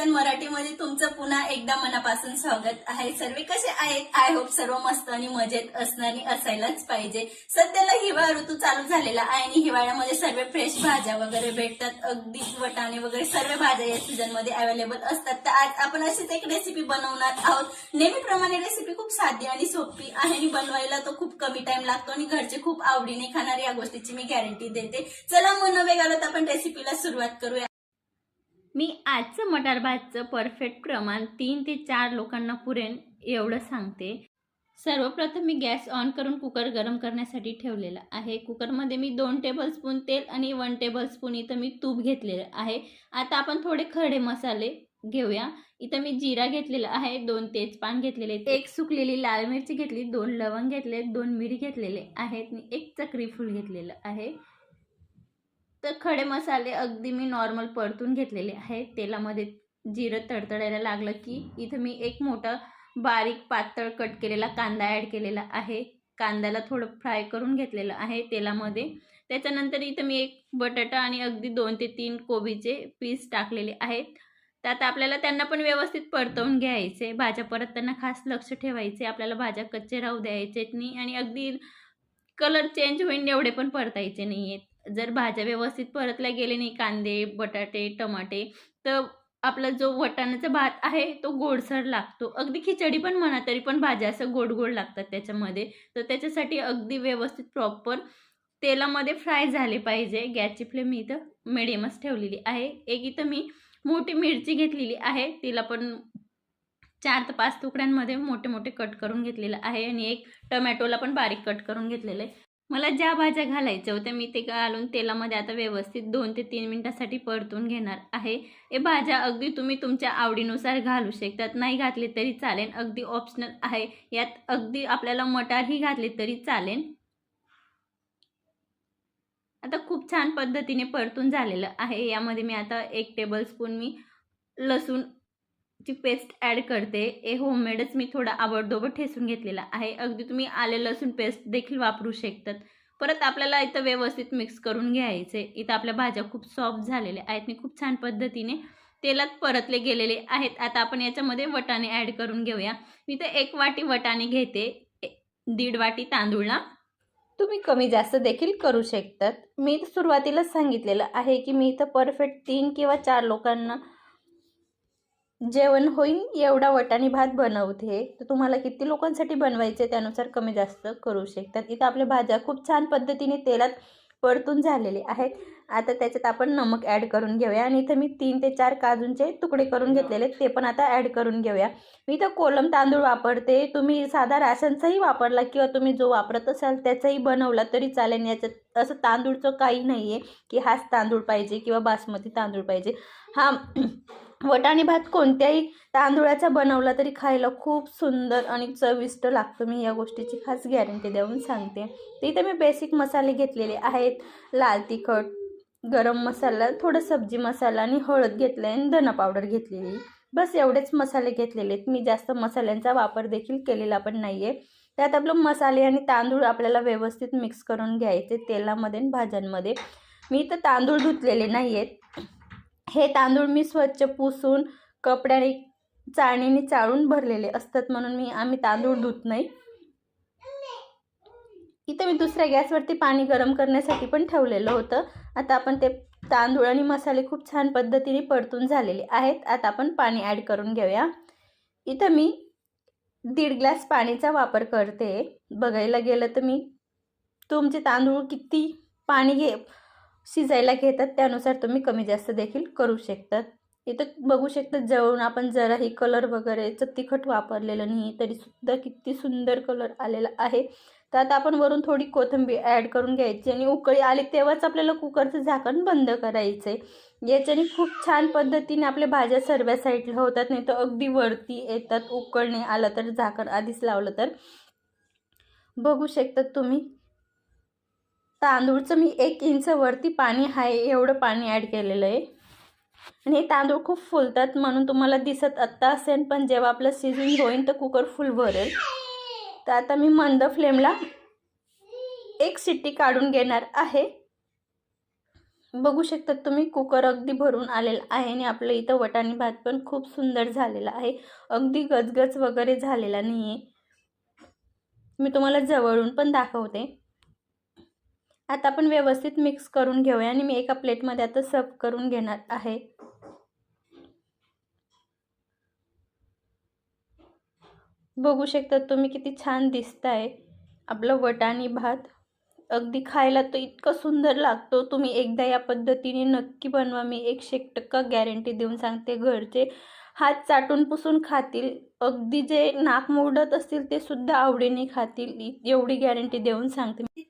पण मराठीमध्ये तुमचं पुन्हा एकदा मनापासून स्वागत आहे. सर्व कसे आहेत? आय होप सर्व मस्त आणि मजेत असणारी असायलाच पाहिजे. सध्याला हिवाळा ऋतू चालू झालेला आहे आणि हिवाळ्यामध्ये सर्व फ्रेश भाज्या वगैरे भेटतात. अगदी वटाणे वगैरे सर्व भाज्या या सीझनमध्ये अवेलेबल असतात. तर आज आपण अशीच एक रेसिपी बनवणार आहोत. नेहमीप्रमाणे रेसिपी खूप साधी आणि सोपी आहे आणि बनवायला तो खूप कमी टाइम लागतो आणि घरचे खूप आवडीने खाणार या गोष्टीची मी गॅरंटी देते. चला मग न वेगाला आपण रेसिपीला सुरुवात करूया. मी आजचं मटार भातचं परफेक्ट प्रमाण तीन ते चार लोकांना पुरेन एवढं सांगते. सर्वप्रथम मी गॅस ऑन करून कुकर गरम करण्यासाठी ठेवलेला आहे. कुकरमध्ये मी दोन टेबलस्पून तेल आणि वन टेबलस्पून इथं मी तूप घेतलेलं आहे. आता आपण थोडे खडे मसाले घेऊया. इथं मी जिरा घेतलेला आहे दोन तेजपान घेतलेले आहेत, एक सुकलेली लाल मिरची घेतली दोन लवंग घेतले दोन मिरी घेतलेले आहेत. आणि एक चक्री फूल घेतलेलं आहे. तर खडे मसाले अगदी मी नॉर्मल परतून घेतलेले आहेत. तेलामध्ये जिरं तडतडायला लागलं की इथं मी एक मोठा बारीक पातळ कट केलेला कांदा ॲड केलेला आहे. कांद्याला थोडं फ्राय करून घेतलेलं आहे तेलामध्ये. त्याच्यानंतर इथं मी एक बटाटा आणि अगदी दोन ते तीन कोबीचे पीस टाकलेले आहेत. त्यात आपल्याला त्यांना पण व्यवस्थित परतवून घ्यायचे. भाज्या परतताना खास लक्ष ठेवायचे. आपल्याला भाज्या कच्चे राहू द्यायचे नाही आणि अगदी कलर चेंज होईन एवढे पण परतायचे नाही आहेत जर भाज्या व्यवस्थित परतल्या गेले नाही कांदे बटाटे टमाटे तर आपला जो वटाण्याचा भात आहे तो गोडसर लागतो. अगदी खिचडी पण म्हणा तरी पण भाज्या असं गोड गोड लागतात त्याच्यामध्ये. तर त्याच्यासाठी अगदी व्यवस्थित प्रॉपर तेलामध्ये फ्राय झाले पाहिजे. गॅसची फ्लेम मी इथं मिडियमच ठेवलेली आहे. एक इथं मी मोठी मिरची घेतलेली आहे. तिला पण चार ते पाच तुकड्यांमध्ये मोठे मोठे कट करून घेतलेलं आहे. आणि एक टमॅटोला पण बारीक कट करून घेतलेलं आहे. मला ज्या भाज्या घालायच्या होत्या मी ते घालून तेलामध्ये आता व्यवस्थित दोन ते तीन मिनटासाठी परतून घेणार आहे. हे भाज्या अगदी तुम्ही तुमच्या आवडीनुसार घालू शकतात. नाही घातले तरी चालेल अगदी ऑप्शनल आहे. यात अगदी आपल्याला मटारही घातले तरी चालेल. आता खूप छान पद्धतीने परतून झालेलं आहे. यामध्ये मी आता एक टेबलस्पून मी लसूण ची पेस्ट ॲड करते. हे होममेडच मी थोडा आवडदोबड ठेसून घेतलेला आहे. अगदी तुम्ही आले लसूण पेस्ट देखील वापरू शकतात. परत आपल्याला इथं व्यवस्थित मिक्स करून घ्यायचे. इथं आपल्या भाज्या खूप सॉफ्ट झालेल्या आहेत. मी खूप छान पद्धतीने तेलात परतले गेलेले आहेत. आता आपण याच्यामध्ये वटाणे ॲड करून घेऊया. मी तर एक वाटी वटाणे घेते. दीड वाटी तांदूळला तुम्ही कमी जास्त देखील करू शकतात. मी तर सुरुवातीलाच सांगितलेलं आहे की मी इथं परफेक्ट तीन किंवा चार लोकांना जेवण होईल एवढा वटाणी भात बनवते. तर तुम्हाला किती लोकांसाठी बनवायचे त्यानुसार कमी जास्त करू शकतात. इथं आपल्या भाज्या खूप छान पद्धतीने तेलात परतून झालेले आहेत. आता त्याच्यात आपण नमक ॲड करून घेऊया आणि इथं मी तीन ते चार काजूंचे तुकडे करून घेतलेले ते पण आता ॲड करून घेऊया. मी इथं कोलम तांदूळ वापरते. तुम्ही साधा राशनचाही वापरला किंवा तुम्ही जो वापरत असाल त्याचाही बनवला तरी चालेल. याच्यात असं तांदूळचं काही नाही आहे की हाच तांदूळ पाहिजे किंवा बासमती तांदूळ पाहिजे. हा वटाणे भात कोणत्याही तांदूळाचा बनवला तरी खायला खूप सुंदर आणि चविष्ट लागतो. मी या गोष्टीची खास गॅरंटी देऊन सांगते. तर इथे मी बेसिक मसाले घेतलेले आहेत. लाल तिखट गरम मसाला थोडं सब्जी मसाला आणि हळद घेतलं आहे आणि धना पावडर घेतलेली. बस एवढेच मसाले घेतलेले आहेत. मी जास्त मसाल्यांचा वापर देखील केलेला पण नाही आहे त्यात आपलं मसाले आणि तांदूळ आपल्याला व्यवस्थित मिक्स करून घ्यायचे तेलामध्ये आणि भाज्यांमध्ये. मी इथं तांदूळ धुतलेले नाही आहेत हे तांदूळ मी स्वच्छ पुसून कपड्याने चाळणीने चाळून भरलेले असतात म्हणून मी आम्ही तांदूळ धुत नाही. इथं मी दुसऱ्या गॅसवरती पाणी गरम करण्यासाठी पण ठेवलेलं होतं. आता आपण ते तांदूळ आणि मसाले खूप छान पद्धतीने परतून झालेले आहेत. आता आपण पाणी ॲड करून घेऊया. इथं मी दीड ग्लास पाणीचा वापर करते. बघायला गेलं तर मी तुमचे तांदूळ किती पाणी घे शिजायला घेतात त्यानुसार तुम्ही कमी जास्त देखील करू शकतात. इथं बघू शकतात जवळून आपण जराही कलर वगैरेचं तिखट वापरलेलं नाही तरीसुद्धा किती सुंदर कलर आलेला आहे. तर आता आपण वरून थोडी कोथिंबीर ॲड करून घ्यायची आणि उकळी आली तेव्हाच आपल्याला कुकरचं झाकण बंद करायचं आहे याच्याने खूप छान पद्धतीने आपल्या भाज्या सर्व्या साईडला होतात नाही तर अगदी वरती येतात. उकळणे आलं तर झाकण आधीच लावलं तर. बघू शकतात तुम्ही. तांदूळचं मी एक इंच वरती पाणी आहे एवढं पाणी ॲड केलेलं आहे. आणि हे तांदूळ खूप फुलतात म्हणून तुम्हाला दिसत आत्ता असेल पण जेव्हा आपलं सिजन होईल तर कुकर फुल भरेल. तर आता मी मंद फ्लेमला एक सिट्टी काढून घेणार आहे. बघू शकतात तुम्ही कुकर अगदी भरून आलेला आहे आणि आपलं इथं वटाणी भात पण खूप सुंदर झालेला आहे. अगदी गजगज वगैरे झालेला नाही आहे मी तुम्हाला जवळून पण दाखवते. आता आपण व्यवस्थित मिक्स करून घेऊया आणि मी एका प्लेटमध्ये आता सर्व करून घेणार आहे. बघू शकता तुम्ही किती छान दिसताय. आपलं वटाणी भात. अगदी खायला तर इतकं सुंदर लागतो. तुम्ही एकदा या पद्धतीने नक्की बनवा. मी एकशे एक टक्का गॅरंटी देऊन सांगते घरचे. हात चाटून पुसून खातील. अगदी जे नाक मोडत असतील ते सुद्धा आवडीने खातील. एवढी गॅरंटी देऊन सांगते.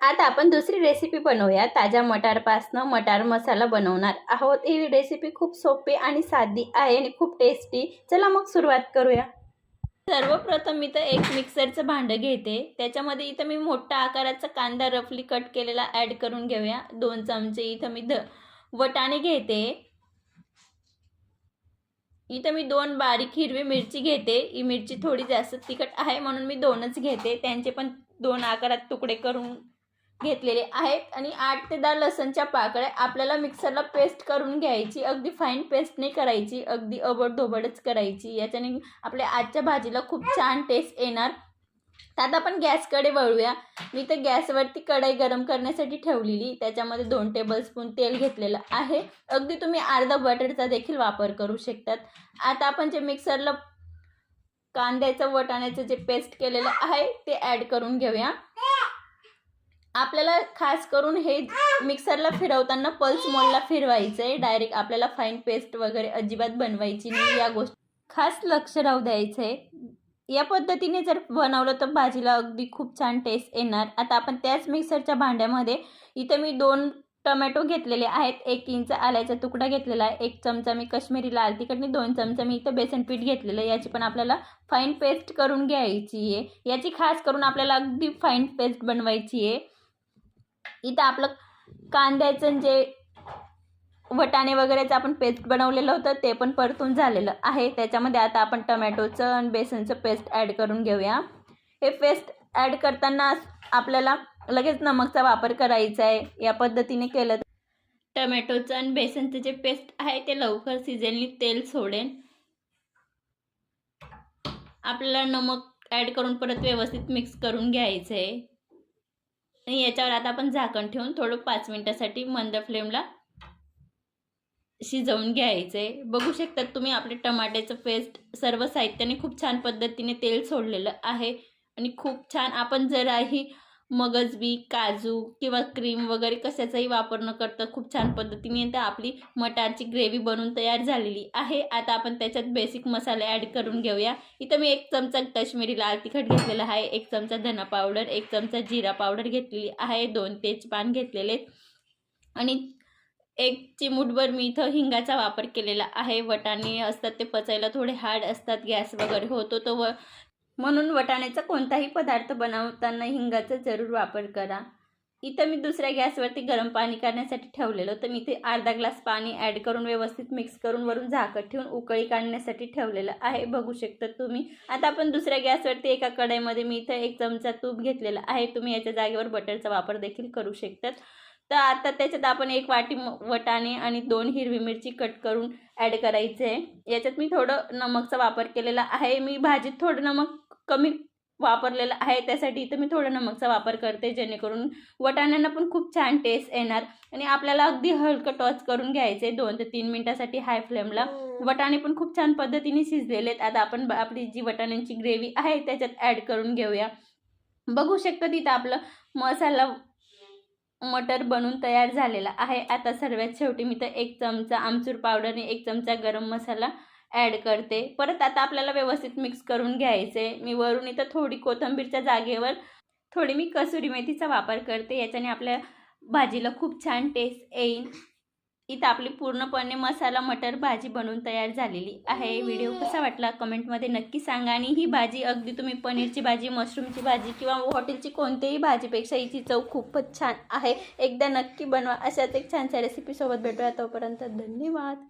आता आपण दुसरी रेसिपी बनवूया. ताज्या मटारपासनं मटार मसाला बनवणार आहोत. ही रेसिपी खूप सोपी आणि साधी आहे आणि खूप टेस्टी चला मग सुरुवात करूया. सर्वप्रथम मी तर एक मिक्सरचं भांडं घेते. त्याच्यामध्ये इथं मी मोठ्या आकाराचा कांदा रफली कट केलेला ॲड करून घेऊया. दोन चमचे इथं मी ध वटाणे घेते. इथं मी दोन बारीक हिरवी मिरची घेते. ही मिरची थोडी जास्त तिखट आहे म्हणून मी दोनच घेते. त्यांचे पण दोन आकारात तुकडे करून घेतलेले आहेत आणि आठ ते दहा लसणच्या पाकळ्या आपल्याला मिक्सरला पेस्ट करून घ्यायची अगदी फाईन पेस्ट नाही करायची अगदी अबडधोबडच करायची. याच्याने आपल्या आजच्या भाजीला खूप छान टेस्ट येणार. तर आता आपण गॅसकडे वळूया. मी तर गॅसवरती कढई गरम करण्यासाठी ठेवलेली. त्याच्यामध्ये दोन टेबलस्पून तेल घेतलेलं आहे. अगदी तुम्ही अर्धा बटरचा देखील वापर करू शकतात. आता आपण जे मिक्सरला कांद्याचं वटाण्याचं जे पेस्ट केलेलं आहे ते ॲड करून घेऊया. आपल्याला खास करून हे मिक्सरला फिरवताना पल्स मोडला फिरवायचं आहे डायरेक्ट आपल्याला फाईन पेस्ट वगैरे अजिबात बनवायची नाही. या गोष्टी खास लक्ष राहू द्यायचं आहे या पद्धतीने जर बनवलं तर भाजीला अगदी खूप छान टेस्ट येणार. आता आपण त्याच मिक्सरच्या भांड्यामध्ये इथं मी दोन टमॅटो घेतलेले आहेत. एक इंच आल्याचा तुकडा घेतलेला आहे. एक चमचा मी काश्मीरी लाल तिखटनी दोन चमचा मी इथं बेसन पीठ घेतलेलं आहे. याची पण आपल्याला फाईन पेस्ट करून घ्यायची आहे. याची खास करून आपल्याला अगदी फाईन पेस्ट बनवायची आहे. इथं आपलं कांद्याचं जे वटाणे वगैरेचं आपण पेस्ट बनवलेलं होतं ते पण परतून झालेलं आहे. त्याच्यामध्ये आता आपण टमॅटोचं आणि बेसनचं पेस्ट ॲड करून घेऊया. हे पेस्ट ॲड करताना आपल्याला लगेच नमकचा वापर करायचा आहे. या पद्धतीने केलं टमॅटोचं आणि बेसनचं जे पेस्ट आहे ते लवकर सिजनली तेल सोडेल आपल्याला नमक ॲड करून परत व्यवस्थित मिक्स करून घ्यायचं आहे याच्यावर आता आपण झाकण ठेवून थोडं पाच मिनटासाठी मंद फ्लेमला शिजवून घ्यायचं. आहे बघू शकतात तुम्ही आपले टमाट्याचं पेस्ट सर्व साहित्याने खूप छान पद्धतीने तेल सोडलेलं आहे. आणि खूप छान आपण जराही मगजबी काजू किंवा क्रीम वगैरे कशाचाही वापर न करता खूप छान पद्धतीने तर आपली मटारची ग्रेव्ही बनवून तयार झालेली आहे. आता आपण त्याच्यात बेसिक मसाले ॲड करून घेऊया. इथं मी एक चमचा कश्मीरी लाल तिखट घेतलेला आहे. एक चमचा धना पावडर एक चमचा जिरा पावडर घेतलेली आहे. दोन तेजपान घेतलेले. आणि एक चिमूटभर मी इथं हिंगाचा वापर केलेला आहे. वटाणे असतात ते पचायला थोडे हार्ड असतात. गॅस वगैरे होतो तो व म्हणून वटाण्याचा कोणताही पदार्थ बनवताना हिंगाचा जरूर वापर करा. इथं मी दुसऱ्या गॅसवरती गरम पाणी करण्यासाठी ठेवलेलं तर मी इथे अर्धा ग्लास पाणी ॲड करून व्यवस्थित मिक्स करून वरून झाकत ठेवून उकळी काढण्यासाठी ठेवलेलं आहे. बघू शकता तुम्ही. आता आपण दुसऱ्या गॅसवरती एका कढईमध्ये मी इथं एक चमचा तूप घेतलेला आहे. तुम्ही याच्या जागेवर बटरचा वापर देखील करू शकतात. तर आता त्याच्यात आपण एक वाटी वटाणे आणि दोन हिरवी मिरची कट करून ॲड करायचे. आहे याच्यात मी थोडं नमकचा वापर केलेला आहे. मी भाजीत थोडं नमक कमी वापरलेलं आहे त्यासाठी इथं मी थोडं नमकचा वापर करते जेणेकरून वटाण्यांना पण खूप छान टेस्ट येणार. आणि आपल्याला अगदी हलकं टॉच करून घ्यायचे दोन ते तीन मिनटासाठी हाय फ्लेमला वटाणे पण खूप छान पद्धतीने शिजलेले आहेत आता आपण आपली जी वटाण्यांची ग्रेव्ही आहे त्याच्यात ॲड करून घेऊया. बघू शकता तिथं आपलं मसाला मटर बनून तयार झालेला आहे. आता सर्वात शेवटी मी तर एक चमचा आमचूर पावडर आणि एक चमचा गरम मसाला ॲड करते. परत आता आपल्याला व्यवस्थित मिक्स करून घ्यायचे. मी वरून इथं थोडी कोथिंबीरच्या जागेवर थोडी मी कसुरी मेथीचा वापर करते. याच्याने आपल्या भाजीला खूप छान टेस्ट येईल इथं आपली पूर्णपणे मसाला मटर भाजी बनवून तयार झालेली आहे. व्हिडिओ कसा वाटला कमेंटमध्ये नक्की सांगा. आणि ही भाजी अगदी तुम्ही पनीरची भाजी मशरूमची भाजी किंवा हॉटेलची कोणत्याही भाजीपेक्षा हिची चव खूपच छान आहे. एकदा नक्की बनवा. अशाच एक छानशा रेसिपीसोबत भेटूया. तोपर्यंत धन्यवाद.